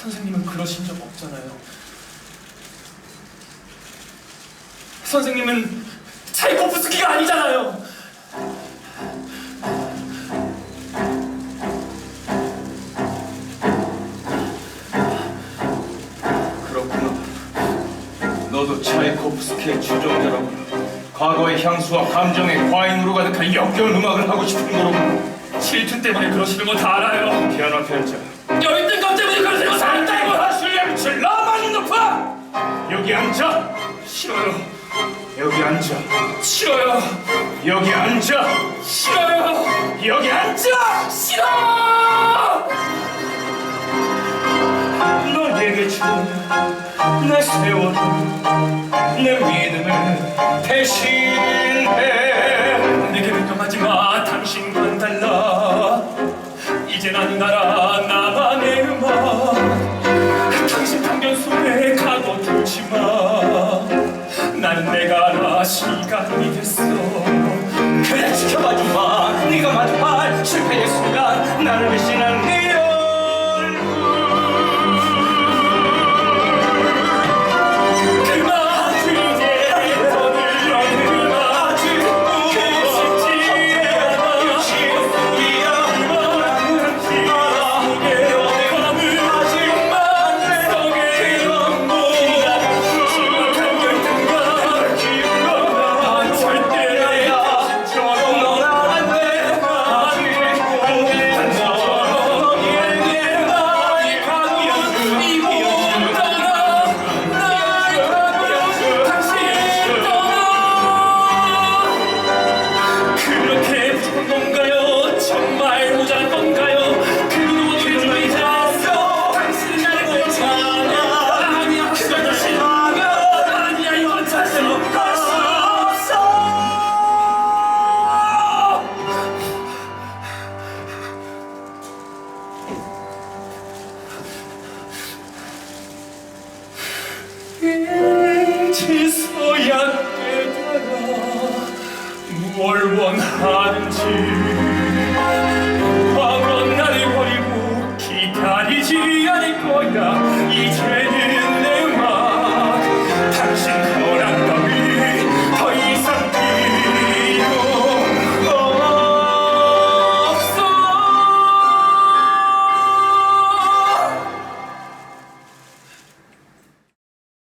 선생님은 그러신 적 없잖아요. 선생님은 차이코프스키가 아니잖아요. 그렇구나. 너도 차이코프스키의 주종자라고. 과거의 향수와 감정의 과잉으로 가득한 역겨운 음악을 하고 싶은 거로군. 질투 때문에 그러시는 거 다 알아요. 피아노 편자. 여기 앉아! 싫어요. 여기 앉아! 싫어요. 여기 앉아! 싫어요. 여기 앉아! 싫어. 너에게 준내 세월을 내 믿음을 대신해 내게 변경하지 마. 당신과는 달라. 이제 난 나라 내가 알아 시간이 됐어. 그래 지켜봐줘 봐 네가 마주할 실패의 순간 나를 배신 이제서야 깨달아 뭘 원하는지